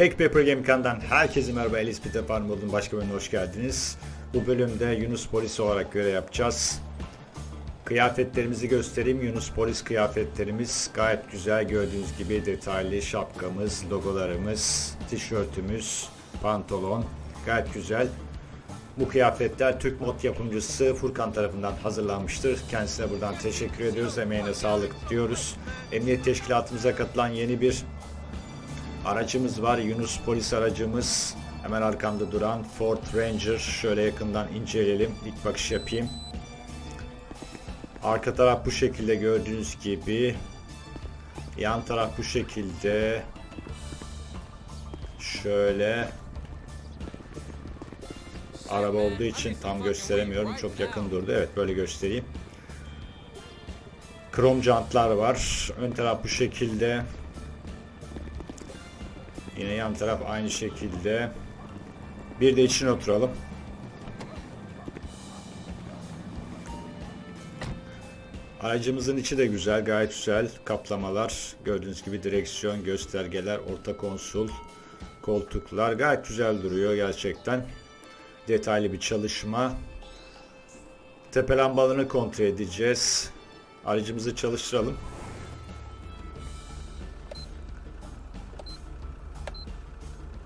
Black Pepper Game kanalından herkese merhaba. Elis Peter modunun başka bölümüne hoş geldiniz. Bu bölümde Yunus Polis olarak görev yapacağız. Kıyafetlerimizi göstereyim. Yunus Polis kıyafetlerimiz gayet güzel gördüğünüz gibi detaylı şapkamız, logolarımız, tişörtümüz, pantolon gayet güzel. Bu kıyafetler Türk mod yapımcısı Furkan tarafından hazırlanmıştır. Kendisine buradan teşekkür ediyoruz. Emeğine sağlık diyoruz. Emniyet teşkilatımıza katılan yeni bir Aracımız var. Yunus polis aracımız. Hemen arkamda duran Ford Ranger. Şöyle yakından inceleyelim. İlk bakış yapayım. Arka taraf bu şekilde gördüğünüz gibi. Yan taraf bu şekilde. Şöyle. Araba olduğu için tam gösteremiyorum. Çok yakın durdu. Evet böyle göstereyim. Krom jantlar var. Ön taraf bu şekilde. Yine yan taraf aynı şekilde. Bir de içine oturalım. Aracımızın içi de güzel, gayet güzel. Kaplamalar, gördüğünüz gibi direksiyon, göstergeler, orta konsol, koltuklar gayet güzel duruyor gerçekten. Detaylı bir çalışma. Tepe lambalarını kontrol edeceğiz. Aracımızı çalıştıralım.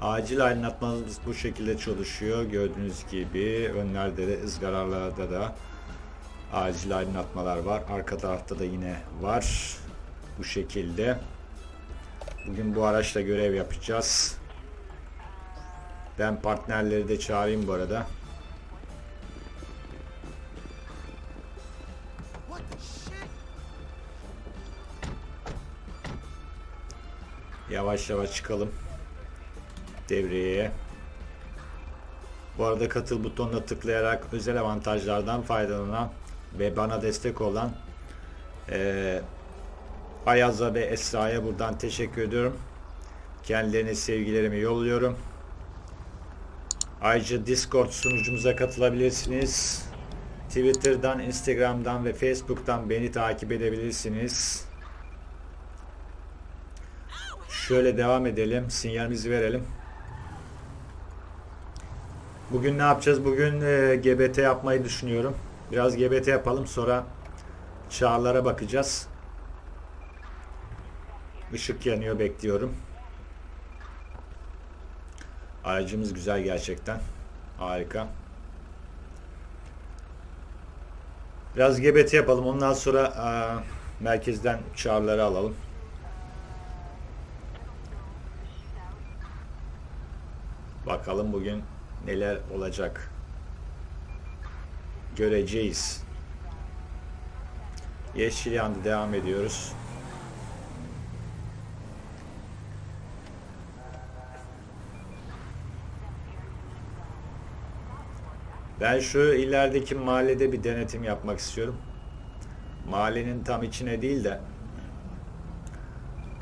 Acil aydınlatmamız bu şekilde çalışıyor. Gördüğünüz gibi önlerde de ızgaralarda da acil aydınlatmalar var. Arka tarafta da yine var. Bu şekilde. Bugün bu araçla görev yapacağız. Ben partnerleri de çağırayım bu arada. Yavaş yavaş çıkalım devreye. Bu arada katıl butonuna tıklayarak özel avantajlardan faydalanan ve bana destek olan eee Ayaz'a ve Esra'ya buradan teşekkür ediyorum. Kendilerine sevgilerimi yolluyorum. Ayrıca Discord sunucumuza katılabilirsiniz. Twitter'dan, Instagram'dan ve Facebook'tan beni takip edebilirsiniz. Şöyle devam edelim. Sinyalimizi verelim. Bugün ne yapacağız? Bugün e, GBT yapmayı düşünüyorum. Biraz GBT yapalım sonra çağrılara bakacağız. Işık yanıyor bekliyorum. Aracımız güzel gerçekten. Harika. Biraz GBT yapalım. Ondan sonra e, merkezden çağrıları alalım. Bakalım bugün neler olacak. Göreceğiz. Yeşil yandı devam ediyoruz. Ben şu ilerideki mahallede bir denetim yapmak istiyorum. Mahallenin tam içine değil de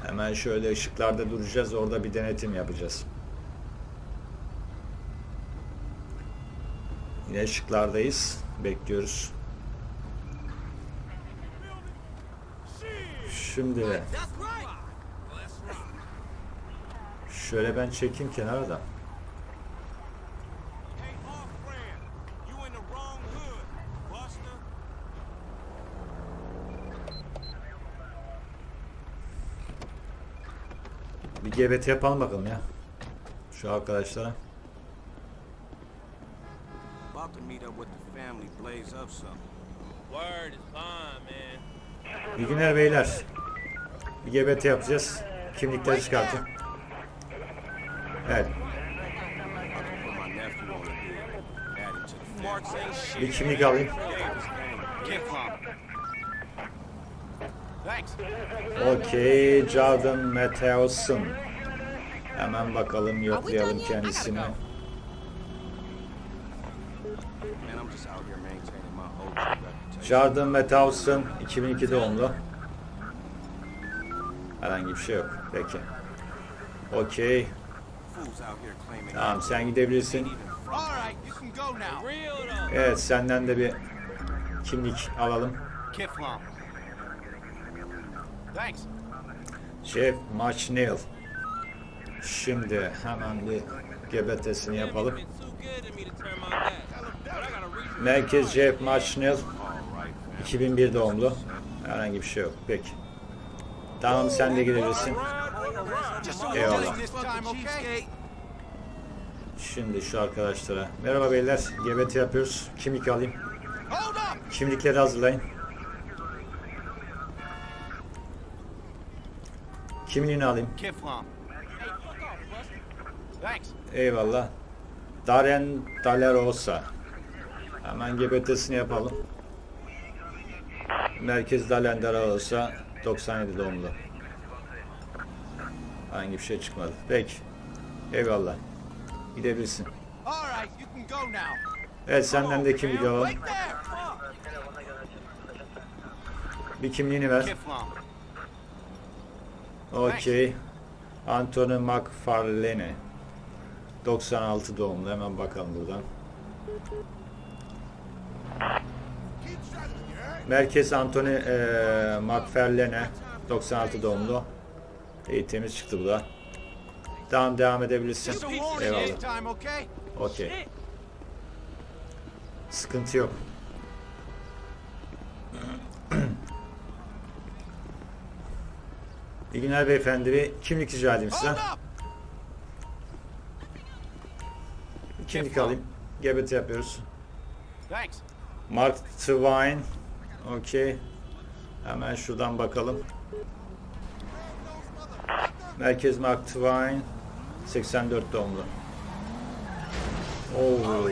hemen şöyle ışıklarda duracağız. Orada bir denetim yapacağız. Yine ışıklardayız. Bekliyoruz. Şimdi şöyle ben çekeyim kenara da. Bir GBT yapalım bakalım ya. Şu arkadaşlara. About to meet up with the family, blaze up some. Word is fine, man. İyi günler beyler. Bir GBT yapacağız. Kimlikleri çıkartın. Evet. Bir kimlik alayım. Okey. Jordan Matthewson. Hemen bakalım yoklayalım kendisini. Jordan Matthewson 2002 doğumlu. Herhangi bir şey yok. Peki. Okey. Tamam sen gidebilirsin. Evet senden de bir kimlik alalım. Şef Maç Neil. Şimdi hemen bir GBT'sini yapalım. Merkez Jeff Maçnel 2001 doğumlu. Herhangi bir şey yok. Peki. Tamam sen de gidebilirsin. Eyvallah. Şimdi şu arkadaşlara. Merhaba beyler. GBT yapıyoruz. Kimlik alayım. Kimlikleri hazırlayın. Kimliğini alayım. Eyvallah. Darren Dalerosa. Hemen GBT'sini yapalım. Merkez Darren Dalerosa 97 doğumlu. Hangi bir şey çıkmadı. Peki. Eyvallah. Gidebilirsin. Evet senden de kimlik alalım. Bir kimliğini ver. Okey. Anthony McFarlane. 96 doğumlu. Hemen bakalım buradan. Merkez Anthony eee McFarlane. 96 doğumlu. Eğitimiz çıktı bu da. Tamam devam edebilirsin. Eyvallah. Okey. Sıkıntı yok. İyi günler beyefendi. Bir kimlik rica edeyim size. Kimlik alayım. GBT yapıyoruz. Mark Twain. Okey. Hemen şuradan bakalım. Merkez Mark Twain. 84 doğumlu. Oo.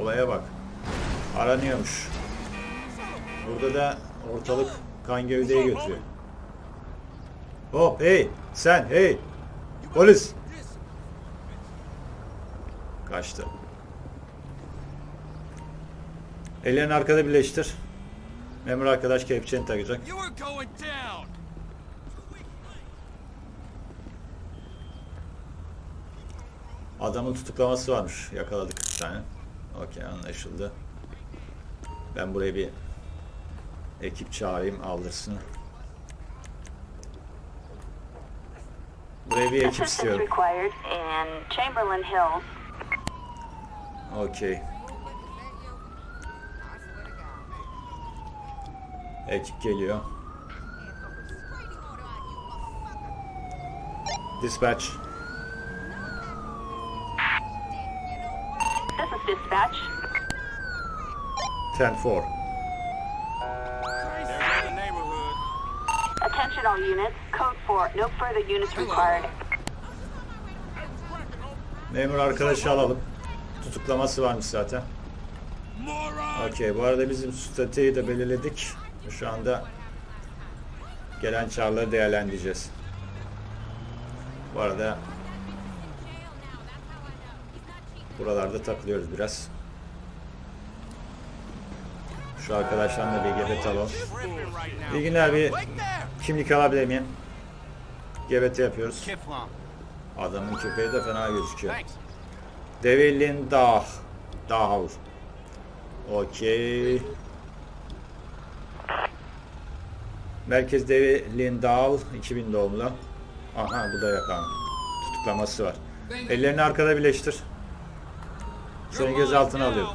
Olaya bak. Aranıyormuş. Burada da ortalık kan gövdeye götürüyor. Hop hey sen hey polis. Kaçtı. Ellerini arkada birleştir. Memur arkadaş kelepçeni takacak. Adamın tutuklaması varmış. Yakaladık bir tane. Okey anlaşıldı. Ben buraya bir ekip çağırayım aldırsın. Buraya bir ekip istiyorum. Okey. Ekip geliyor. Dispatch. This is dispatch. 10-4. There's the neighborhood. Attention all units. Code 4. No further units required. Memur arkadaşı alalım. Tutuklaması varmış zaten. Okey bu arada bizim stratejiyi de belirledik. Şu anda gelen çağrıları değerlendireceğiz. Bu arada buralarda takılıyoruz biraz. Şu arkadaşlarla bir gebet alalım. İyi günler bir kimlik alabilir miyim? GBT yapıyoruz. Adamın köpeği de fena gözüküyor. Devilin Dağ. Dağ. Okey. Merkez Devilin Dağ 2000 doğumlu. Aha bu da yakan. Tutuklaması var. Ellerini arkada birleştir. Seni gözaltına alıyorum.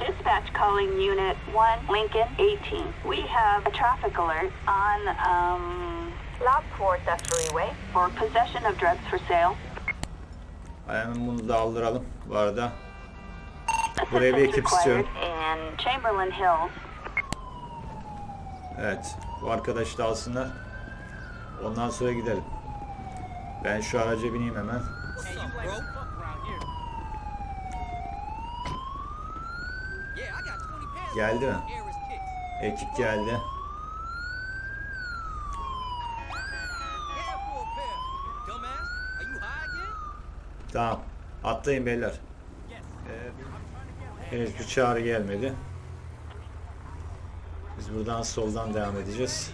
Dispatch calling Unit 1, Lincoln 18. We have a traffic alert on um, Lockport Freeway for possession of drugs for sale. Hemen bunu da aldıralım. Bu arada Buraya bir ekip istiyorum. evet bu arkadaşı da alsınlar. Ondan sonra gidelim. Ben şu araca bineyim hemen. What's up, bro? Fuck around here. Yeah, I got 20 pounds. Geldi mi? Ekip geldi. Tamam. Atlayın beyler. Henüz bir çağrı gelmedi. Biz buradan soldan devam edeceğiz.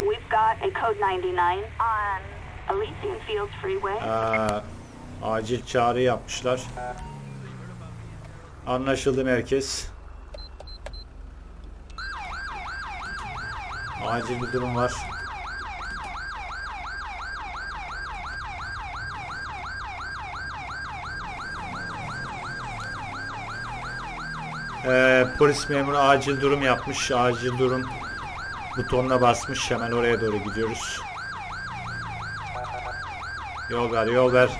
We've got a code 99 on Elysian Fields Freeway. Aa, acil çağrı yapmışlar. Anlaşıldı merkez. Acil bir durum var. Ee, polis memuru acil durum yapmış. Acil durum butonuna basmış. Hemen oraya doğru gidiyoruz. Yol ver, yol ver.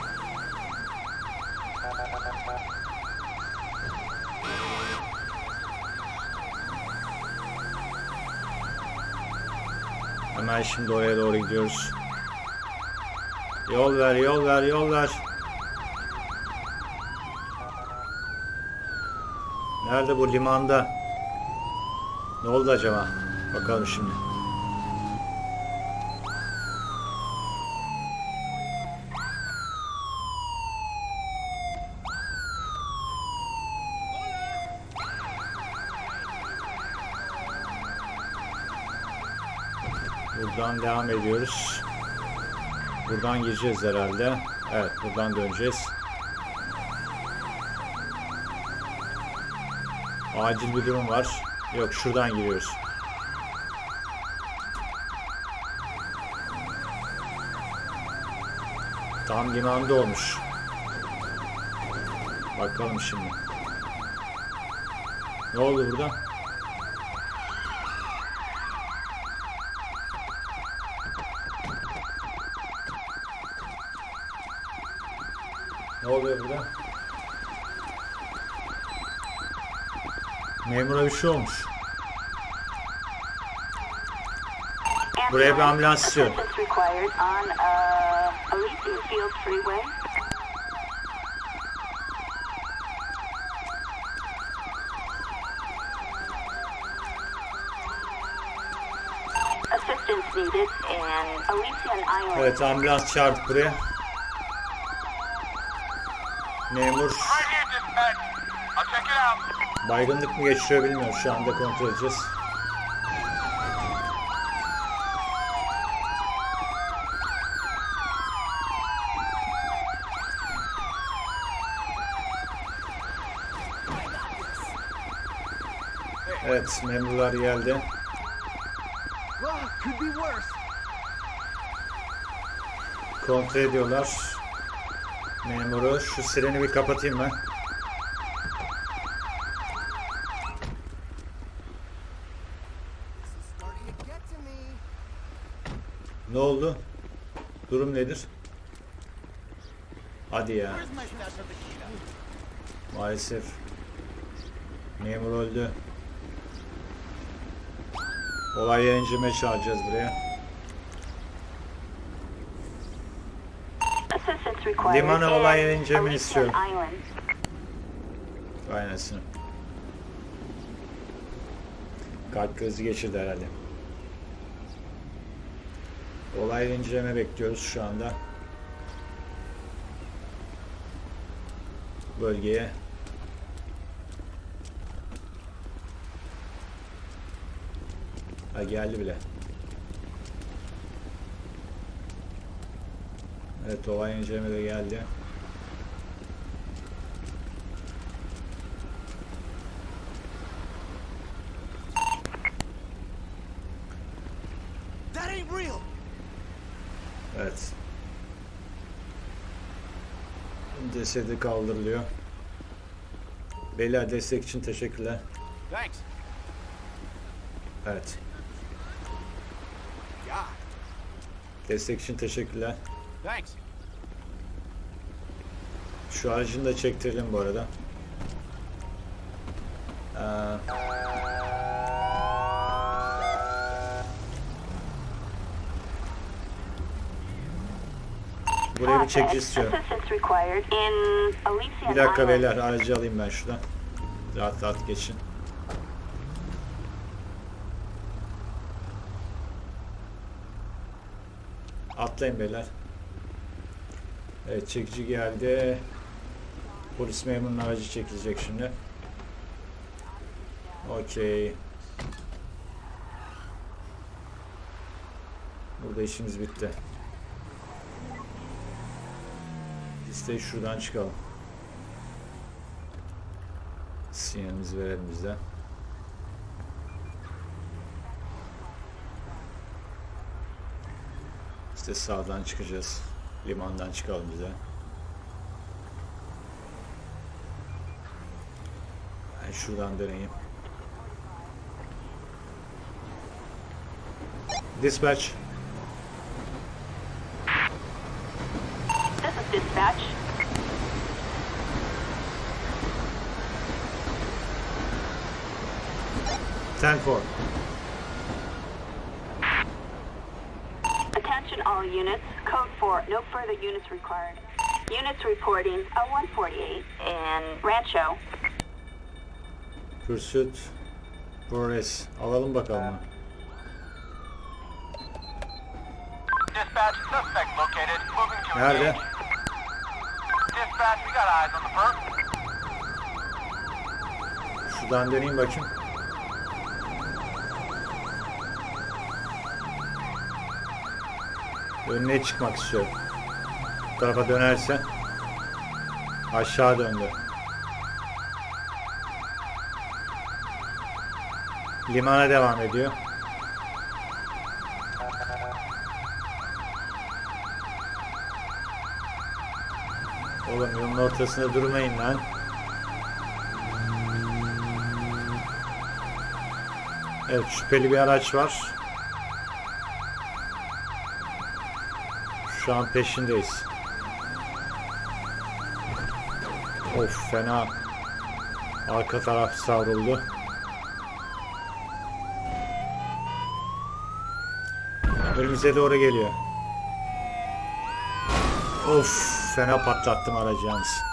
Hemen şimdi oraya doğru gidiyoruz. Yol ver, yol ver, yol ver. Nerede bu limanda? Ne oldu acaba? Bakalım şimdi. Buradan devam ediyoruz. Buradan gireceğiz herhalde. Evet, buradan döneceğiz. Acil bir durum var. Yok, şuradan giriyoruz. Tam limanda olmuş. Bakalım şimdi. Ne oldu burada? Ne oluyor burada? Memura bir şey olmuş. Buraya bir ambulans istiyorum. Evet ambulans çağırdık buraya. Memur baygınlık mı geçiriyor bilmiyorum şu anda kontrol edeceğiz. Evet memurlar geldi. Kontrol ediyorlar. Memuru şu sireni bir kapatayım ben. Starting to get to me. Ne oldu? Durum nedir? Hadi ya. Maalesef. Memur öldü. Olay inceleme çağıracağız buraya. Limana olay Elysian istiyorum. Aynasını. Kalp krizi geçirdi herhalde. Yer inceleme bekliyoruz şu anda. Bölgeye. Ha geldi bile. Evet olay inceleme de geldi. Evet. Cesedi kaldırılıyor. Beyler destek için teşekkürler. Thanks. Evet. Destek için teşekkürler. Thanks. Şu aracını da çektirelim bu arada. Ee, buraya bir çekici istiyorum. Bir dakika beyler aracı alayım ben şuradan. Rahat rahat geçin. Atlayın beyler. Evet çekici geldi. Polis memurunun aracı çekilecek şimdi. Okey. Burada işimiz bitti. Listeyi şuradan çıkalım. Sinyalimizi verelim biz de. İşte sağdan çıkacağız. Limandan çıkalım bize. Ben şuradan döneyim. Dispatch. This is dispatch. Ten four. Attention all units. Code 4. No further units required. Units reporting a 148 in Rancho. Pursuit. Progress. Alalım bakalım. Dispatch, suspect located. Moving to Nerede? engage. Dispatch, we got eyes on the perp. Şuradan döneyim bakayım. Önüne çıkmak istiyorum. Bu tarafa dönerse aşağı döndü. Limana devam ediyor. Ortasında durmayın lan. Evet şüpheli bir araç var. Şu an peşindeyiz. Of fena. Arka taraf savruldu. Önümüze doğru geliyor. Of fena patlattım aracı yalnız.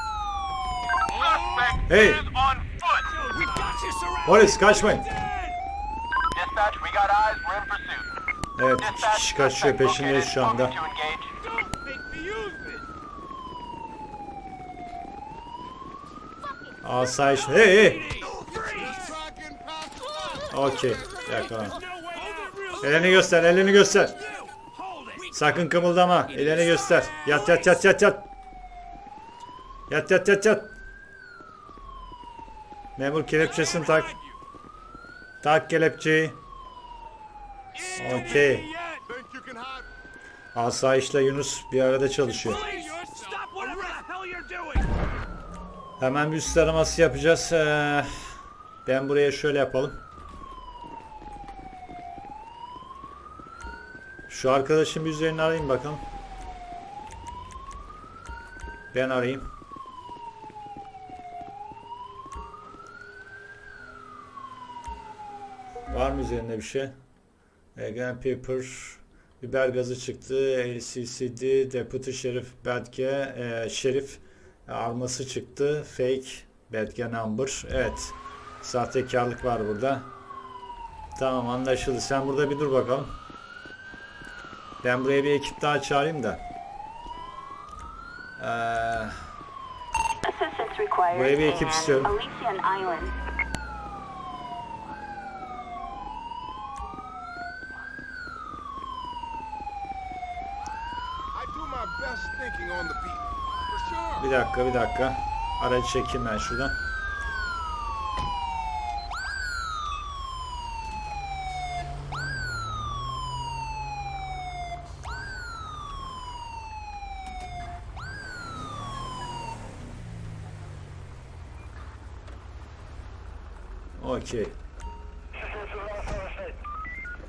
Hey. is on foot. We got you surrounded. Polis kaçmayın. Evet iki kişi kaçıyor peşindeyiz şu anda. Asayiş. Hey hey. Okey. Yakalan. Elini göster, elini göster. Sakın kımıldama. Elini göster. Yat yat yat yat yat. Yat yat yat yat. Memur kelepçesini tak. Tak kelepçeyi. Okey. Asayişle Yunus bir arada çalışıyor. Hemen bir üst araması yapacağız. Ee, ben buraya şöyle yapalım. Şu arkadaşın bir üzerini arayayım bakalım. Ben arayayım. Var mı üzerinde bir şey? Again paper, biber gazı çıktı, LCCD, Deputy Şerif Belge, e, Şerif alması çıktı. Fake belge number. Evet. Sahtekarlık var burada. Tamam anlaşıldı. Sen burada bir dur bakalım. Ben buraya bir ekip daha çağırayım da. Ee, Buraya bir ekip istiyorum. Elysian Island. I do my best thinking on the beat. For sure. Bir dakika bir dakika. Aracı çekeyim ben şuradan. Okey.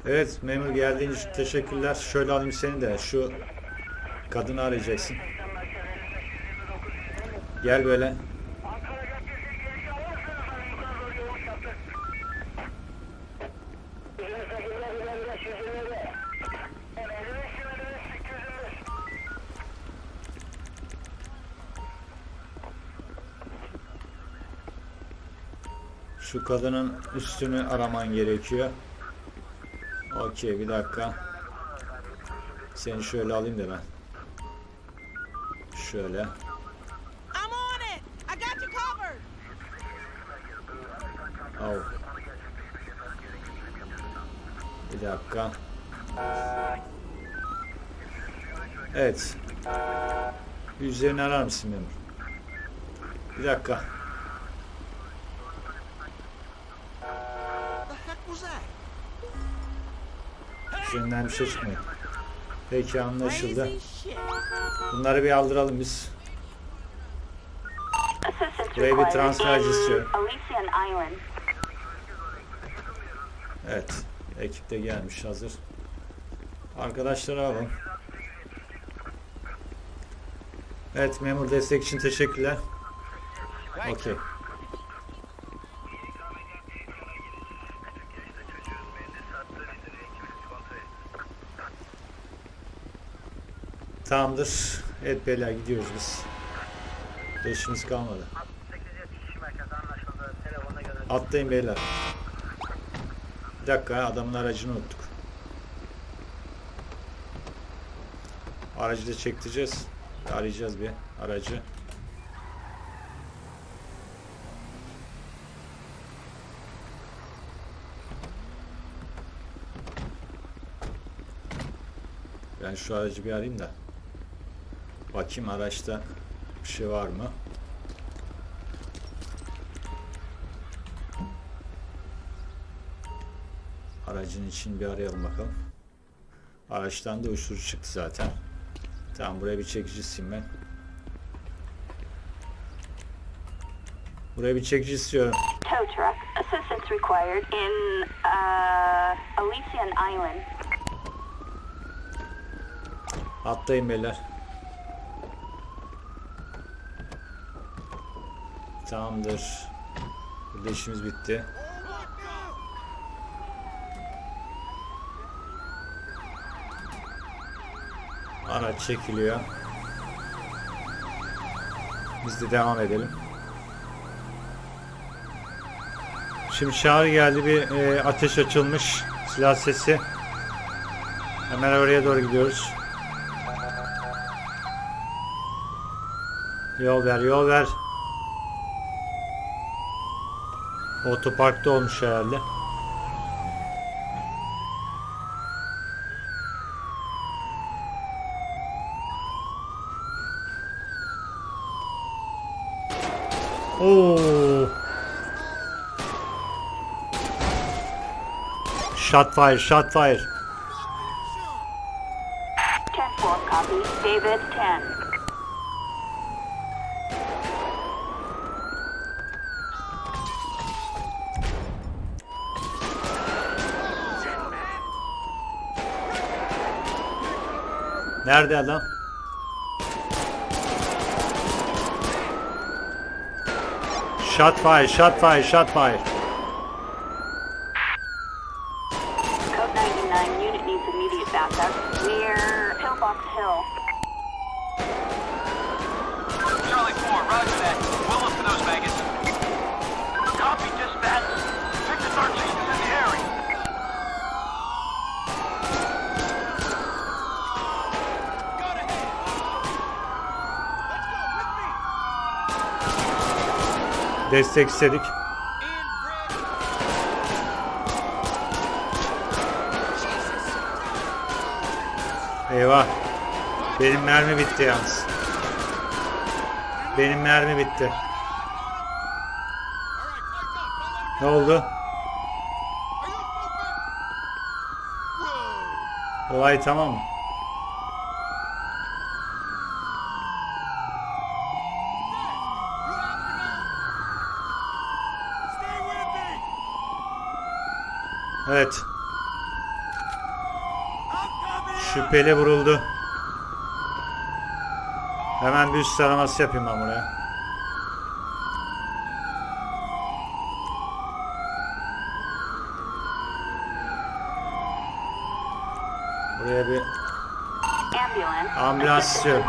Evet memur geldiğin için teşekkürler. Şöyle alayım seni de şu kadını arayacaksın. Gel böyle. Şu kadının üstünü araman gerekiyor. Okey bir dakika. Seni şöyle alayım da ben. Şöyle. Dakika. Evet. Bir Üzerini arar mısın memur? Bir dakika. The heck was that? Üzerinden bir şey çıkmıyor. Peki anlaşıldı. Bunları bir aldıralım biz. Buraya bir transfer istiyorum. Evet. Ekip de gelmiş hazır. Arkadaşları alalım. Evet memur destek için teşekkürler. Okey. Tamamdır. Evet beyler gidiyoruz biz. Burada işimiz kalmadı. Atlayın beyler. Dakika adamın aracını unuttuk. Aracı da çektireceğiz. Arayacağız bir aracı. Ben şu aracı bir arayayım da. Bakayım araçta bir şey var mı? Aracın için bir arayalım bakalım. Araçtan da uyuşturucu çıktı zaten. Tamam buraya bir çekici ben. Buraya bir çekici istiyorum. Tow truck. Assistance required in uh, Elysian Island. Atlayın beyler. Tamamdır. Burada işimiz bitti. Araç çekiliyor. Biz de devam edelim. Şimdi çağrı geldi bir e, ateş açılmış silah sesi. Hemen oraya doğru gidiyoruz. Yol ver, yol ver. Otoparkta olmuş herhalde. Shot fire, shot fire. 10-4 copy. David 10. Nerede adam? Shot fire, shot fire, shot fire. Destek istedik. Eyvah. Benim mermi bitti yalnız. Benim mermi bitti. Ne oldu? Olay tamam mı? Evet. Şüpheli vuruldu. Hemen bir üst taraması yapayım ben buraya. Buraya bir Assistance istiyorum.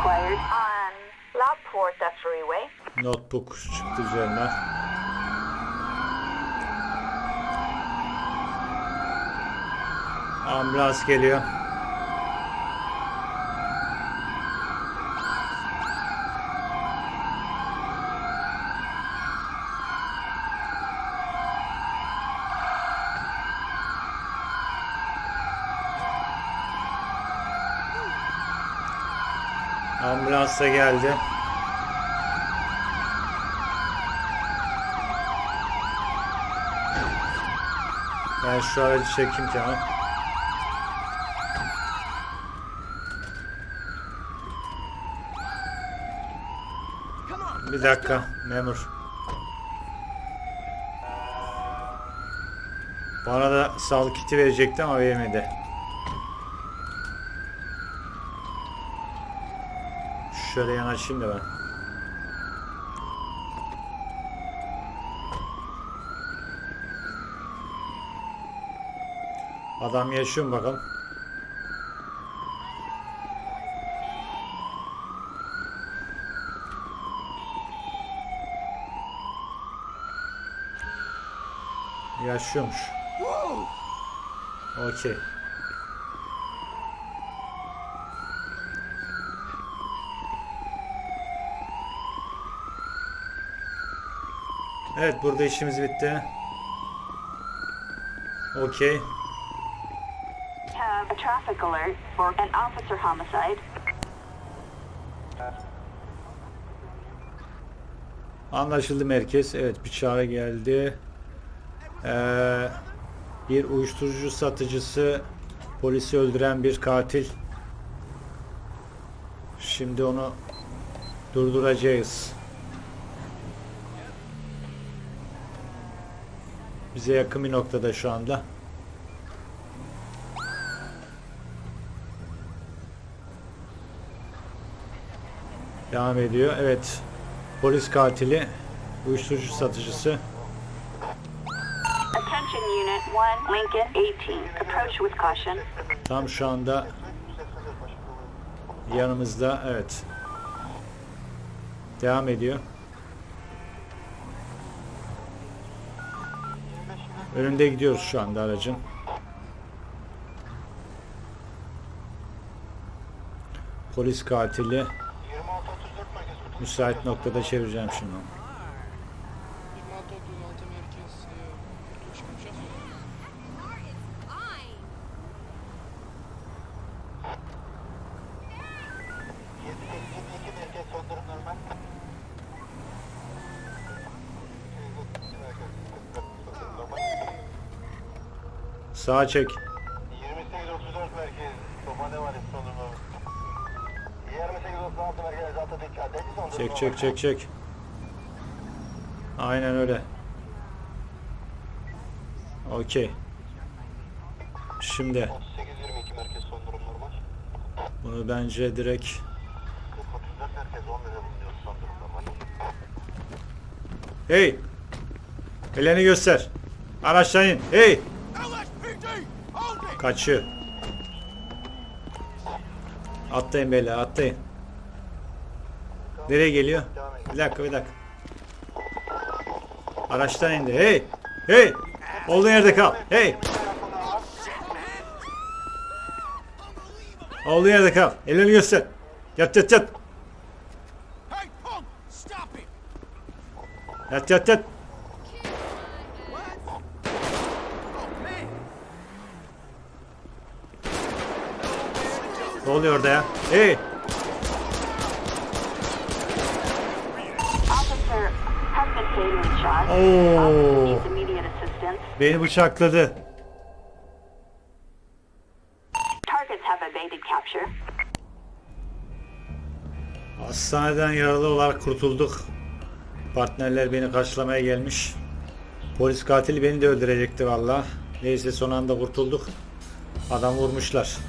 notebook çıktı üzerinden. Ambulans geliyor. Ambulans da geldi. Ben şu aracı çekeyim kenara. Bir dakika memur. Bana da sağlık kiti verecekti ama vermedi. Şöyle yanaşayım da ben. Adam yaşıyor mu bakalım? Yaşıyormuş. Okey. Evet burada işimiz bitti. Okey. Have a traffic alert for an officer homicide. Anlaşıldı merkez. Evet bir çağrı geldi. Ee, bir uyuşturucu satıcısı polisi öldüren bir katil. Şimdi onu durduracağız. Bize yakın bir noktada şu anda. Devam ediyor. Evet. Polis katili, uyuşturucu satıcısı. Unit 1, Lincoln 18. Approach with caution. Tam şu anda yanımızda. Evet. Devam ediyor. Önünde gidiyoruz şu anda aracın. Polis katili müsait noktada çevireceğim şimdi. 26-36 Sağa çek. 2834 merkez. Topane var sonunda. 2836 merkez zaten dikkat edin. Çek çek çek çek. Aynen öyle. Okey. Şimdi 3822 merkez son durum normal. bunu bence direkt 34 merkez 11'e bulunuyor son durum normal. Hey! Elini göster. Araçtan in. Hey! Kaçıyor. Atlayın beyler atlayın. Nereye geliyor? Bir dakika bir dakika. Araçtan indi. Hey! Hey! Olduğun yerde kal. Hey! Olduğun yerde kal. Elini göster. Yat yat yat. Yat yat yat. Ne oluyor orada ya? Hey! Oo. Beni bıçakladı. Hastaneden yaralı olarak kurtulduk. Partnerler beni karşılamaya gelmiş. Polis katili beni de öldürecekti valla. Neyse son anda kurtulduk. Adam vurmuşlar.